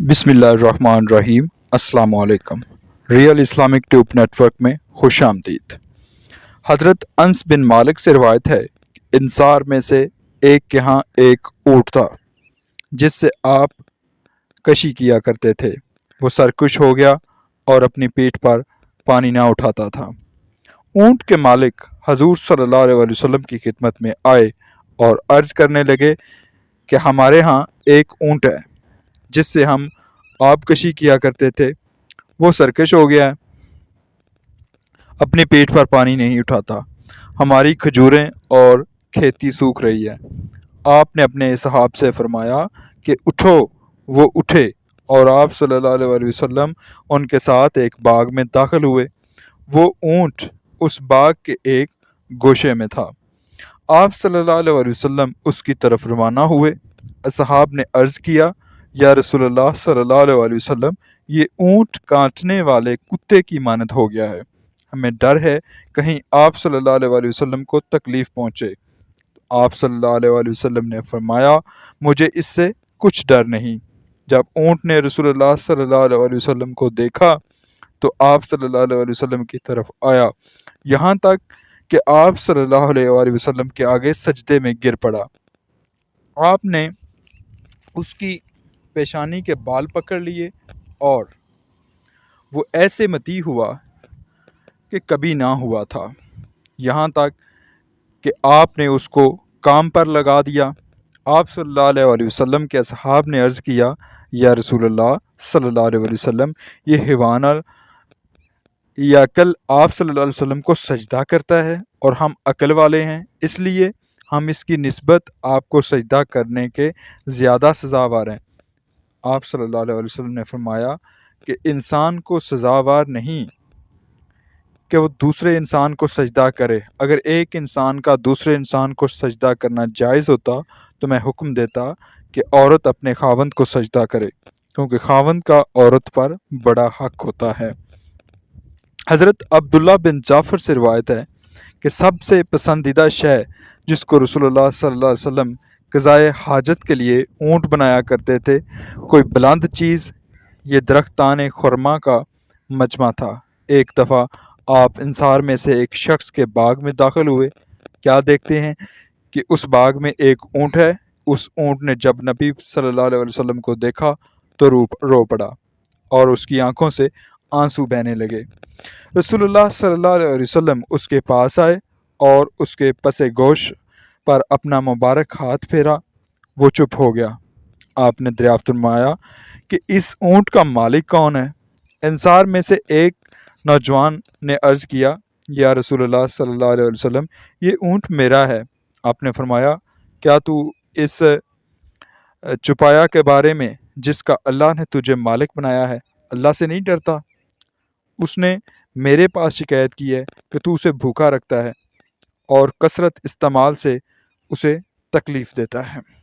بسم اللہ الرحمن الرحیم۔ السلام علیکم۔ Real Islamic tube network میں خوش آمدید۔ حضرت انس بن مالک سے روایت ہے انصار میں سے ایک کے ہاں ایک اونٹ تھا، جس سے آپ کشی کیا کرتے تھے۔ وہ سرکش ہو گیا اور اپنی پیٹھ پر پانی نہ اٹھاتا تھا۔ اونٹ کے مالک حضور صلی اللہ علیہ وسلم کی خدمت میں آئے اور عرض کرنے لگے کہ ہمارے ہاں ایک اونٹ ہے۔ جس سے ہم آب کشی کیا کرتے تھے، وہ سرکش ہو گیا ہے۔ اپنی پیٹ پر پانی نہیں اٹھاتا۔ ہماری کھجوریں اور کھیتی سوکھ رہی ہے۔ آپ نے اپنے صحاب سے فرمایا کہ اٹھو، وہ اٹھے۔ اور آپ صلی اللہ علیہ وسلم ان کے ساتھ ایک باغ میں داخل ہوئے۔ وہ اونٹ اس باغ کے ایک گوشے میں تھا۔ آپ صلی اللہ علیہ وسلم اس کی طرف روانہ ہوئے۔ اصحاب نے عرض کیا یا رسول اللہ صلی اللہ علیہ وسلم، یہ اونٹ کاٹنے والے کتے کی مانت ہو گیا ہے۔ ہمیں ڈر ہے کہیں آپ صلی اللہ علیہ وسلم کو تکلیف پہنچے۔ آپ صلی اللہ علیہ وسلم نے فرمایا، مجھے اس سے کچھ ڈر نہیں۔ جب اونٹ نے رسول اللہ صلی اللہ علیہ وسلم کو دیکھا، تو آپ صلی اللہ علیہ وسلم کی طرف آیا۔ یہاں تک کہ آپ صلی اللہ علیہ وسلم کے آگے سجدے میں گر پڑا۔ آپ نے اس کی پیشانی کے بال پکڑ لیے اور وہ ایسے متی ہوا کہ کبھی نہ ہوا تھا۔ یہاں تک کہ آپ نے اس کو کام پر لگا دیا۔ آپ صلی اللہ علیہ وسلم کے اصحاب نے عرض کیا، یا رسول اللہ صلی اللہ علیہ وسلم، یہ حیوان یا عقل آپ صلی اللہ علیہ وسلم کو سجدہ کرتا ہے اور ہم عقل والے ہیں، اس لیے ہم اس کی نسبت آپ کو سجدہ کرنے کے زیادہ سزاوار ہیں۔ آپ صلی اللہ علیہ وسلم نے فرمایا کہ انسان کو سزاوار نہیں کہ وہ دوسرے انسان کو سجدہ کرے۔ اگر ایک انسان کا دوسرے انسان کو سجدہ کرنا جائز ہوتا تو میں حکم دیتا کہ عورت اپنے خاوند کو سجدہ کرے، کیونکہ خاوند کا عورت پر بڑا حق ہوتا ہے۔ حضرت عبداللہ بن جعفر سے روایت ہے کہ سب سے پسندیدہ شے جس کو رسول اللہ صلی اللہ علیہ وسلم قضائے حاجت کے لیے اونٹ بنایا کرتے تھے۔ کوئی بلند چیز، یہ درختان خرما کا مجمع تھا۔ ایک دفعہ آپ انصار میں سے ایک شخص کے باغ میں داخل ہوئے۔ کیا دیکھتے ہیں کہ اس باغ میں ایک اونٹ ہے؟ اس اونٹ نے جب نبی صلی اللہ علیہ وسلم کو دیکھا تو رو رو پڑا اور اس کی آنکھوں سے آنسو بہنے لگے۔ رسول اللہ صلی اللہ علیہ وسلم اس کے پاس آئے اور اس کے پس گوشت پر اپنا مبارک ہاتھ پھیرا، وہ چپ ہو گیا۔ آپ نے دریافت فرمایا کہ اس اونٹ کا مالک کون ہے؟ انصار میں سے ایک نوجوان نے عرض کیا، یا رسول اللہ صلی اللہ علیہ وسلم، یہ اونٹ میرا ہے۔ آپ نے فرمایا، کیا تو اس چپایا کے بارے میں، جس کا اللہ نے تجھے مالک بنایا ہے؟ اللہ سے نہیں ڈرتا۔ اس نے میرے پاس شکایت کی ہے کہ تو اسے بھوکا رکھتا ہے اور کثرت استعمال سے اسے تکلیف دیتا ہے۔